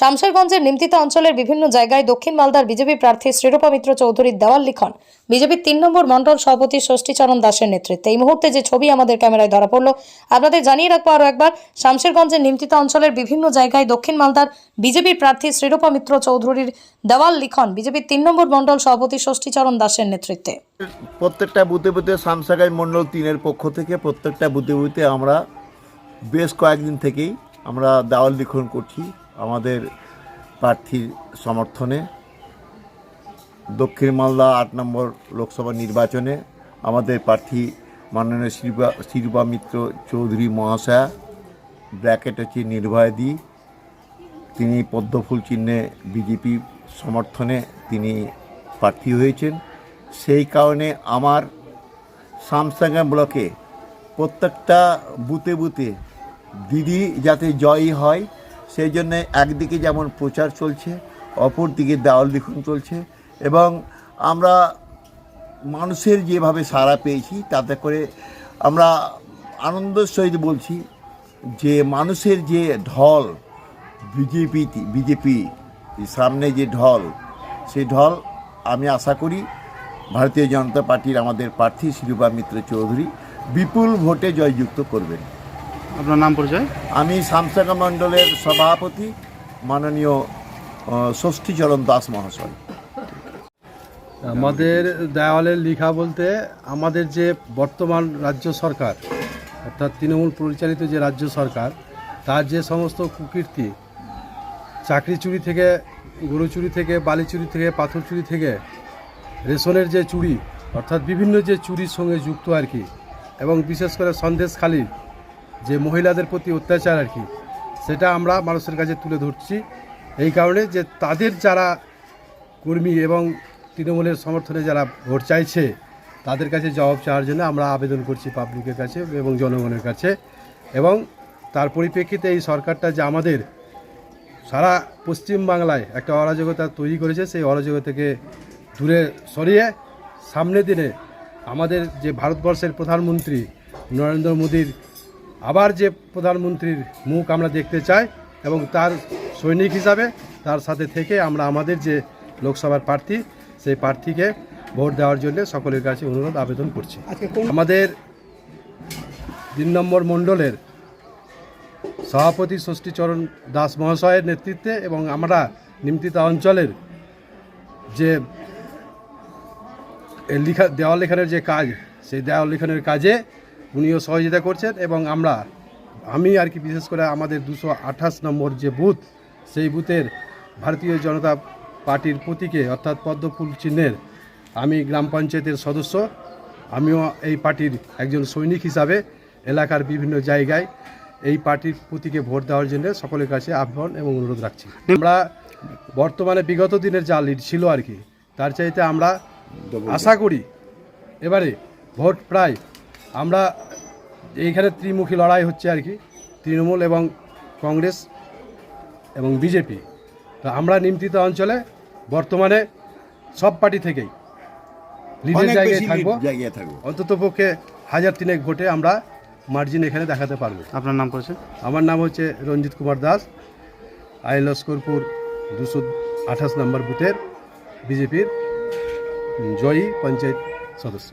শামশেরগঞ্জের নিমতিতা অঞ্চলের বিভিন্ন জায়গায় দক্ষিণ মালদার বিজেপি প্রার্থী শ্রীরূপা মিত্র চৌধুরীর দেওয়াল লিখন। বিজেপির তিন নম্বর মণ্ডল সভাপতি ষষ্ঠীচরণ দাসের নেতৃত্বে। এই মুহূর্তে যে ছবি আমাদের ক্যামেরায় ধরা পড়ল, আপনাদের জানিয়ে রাখব আরও একবার, শামশেরগঞ্জের নিমতিতা অঞ্চলের বিভিন্ন জায়গায় দক্ষিণ মালদার বিজেপির প্রার্থী শ্রীরূপা মিত্র চৌধুরীর দেওয়াল লিখন বিজেপির তিন নম্বর মণ্ডল সভাপতি ষষ্ঠীচরণ দাসের নেতৃত্বে। প্রত্যেকটা বুথে বুথে শামসাগাই মণ্ডল তিনের পক্ষ থেকে প্রত্যেকটা বুথে বুথে আমরা বেশ কয়েকদিন থেকেই আমরা দেওয়াল লিখন করছি। আমাদের প্রার্থীর সমর্থনে। দক্ষিণ মালদা আট নম্বর লোকসভা নির্বাচনে আমাদের প্রার্থী মাননীয় শিল্পা শিল্পা মিত্র চৌধুরী মহাশয়া, ব্র্যাকেট হচ্ছে নির্ভয়দি তিনি পদ্মফুল চিহ্নে বিজেপি সমর্থনে তিনি প্রার্থী হয়েছেন। সেই কারণে আমার সামসাঙ্গা ব্লকে প্রত্যেকটা বুতে বুতে দিদি যাতে জয়ী হয় সেই জন্যে একদিকে যেমন প্রচার চলছে অপর দিকে দেওয়াল লিখন চলছে এবং আমরা মানুষের যেভাবে সাড়া পেয়েছি তাতে করে আমরা আনন্দের সহিত বলছি যে মানুষের যে ঢল, বিজেপি বিজেপি সামনে যে ঢল সেই ঢল আমি আশা করি ভারতীয় জনতা পার্টির আমাদের প্রার্থী শিরূপা মিত্র চৌধুরী বিপুল ভোটে জয়যুক্ত করবেন। আপনার নাম পরিচয়? আমি শামসাঙ্গা মণ্ডলের সভাপতি মাননীয় ষষ্ঠীচরণ দাস মহাশয়। আমাদের দেওয়ালের লিখা বলতে আমাদের যে বর্তমান রাজ্য সরকার অর্থাৎ তৃণমূল পরিচালিত যে রাজ্য সরকার তার যে সমস্ত কুকীর্তি চাকরি চুরি থেকে গরু চুরি থেকে বালি চুরি থেকে পাথর চুরি থেকে রেশনের যে চুরি অর্থাৎ বিভিন্ন যে চুরির সঙ্গে যুক্ত আর কি এবং বিশেষ করে সন্দেশ সন্দেশখালির যে মহিলাদের প্রতি অত্যাচার আর কি, সেটা আমরা মানুষের কাছে তুলে ধরছি। এই কারণে যে তাদের যারা কর্মী এবং তৃণমূলের সমর্থনে যারা ভোট চাইছে, তাদের কাছে জবাব চাওয়ার জন্য আমরা আবেদন করছি পাবলিকের কাছে এবং জনগণের কাছে। এবং তার পরিপ্রেক্ষিতে এই সরকারটা যে আমাদের সারা পশ্চিম বাংলায় একটা অরাজকতা তৈরি করেছে, সেই অরাজকতাকে দূরে সরিয়ে সামনে দিনে আমাদের যে ভারতবর্ষের প্রধানমন্ত্রী নরেন্দ্র মোদীর আবার যে প্রধানমন্ত্রীর মুখ আমরা দেখতে চাই এবং তার সৈনিক হিসাবে তার সাথে থেকে আমরা আমাদের যে লোকসভার প্রার্থী সেই প্রার্থীকে ভোট দেওয়ার জন্য সকলের কাছে অনুরোধ আবেদন করছি। আমাদের তিন নম্বর মণ্ডলের সভাপতি ষষ্ঠীচরণ দাস মহাশয়ের নেতৃত্বে এবং আমরা নিমতিতা অঞ্চলের যে লিখা দেওয়াল লেখানের যে কাজ সেই দেওয়াল লেখানের কাজে উনিও সহযোগিতা করছেন এবং আমরা আমি আর কি বিশেষ করে আমাদের দুশো আঠাশ নম্বর যে বুথ সেই বুথের ভারতীয় জনতা পার্টির প্রতীকে অর্থাৎ পদ্মফুল চিহ্নের আমি গ্রাম পঞ্চায়েতের সদস্য আমিও এই পার্টির একজন সৈনিক হিসাবে এলাকার বিভিন্ন জায়গায় এই পার্টির প্রতীকে ভোট দেওয়ার জন্য সকলের কাছে আহ্বান এবং অনুরোধ রাখছি। আমরা বর্তমানে বিগত দিনের যা লিড ছিল আর কি তার চাইতে আমরা আশা করি এবারে ভোট প্রায় আমরা এইখানে ত্রিমুখী লড়াই হচ্ছে আর কি তৃণমূল এবং কংগ্রেস এবং বিজেপি। তো আমরা নিমতিত অঞ্চলে বর্তমানে সব পার্টি থেকেই লিডের জায়গায় থাকব। অন্তত পক্ষে হাজার তিনেক ভোটে আমরা মার্জিন এখানে দেখাতে পারব। আপনার নাম পরিচয় আমার নাম হচ্ছে রঞ্জিত কুমার দাস। আই লস্করপুর দুশো আঠাশ নম্বর বুথের বিজেপির জয়ী পঞ্চায়েত সদস্য।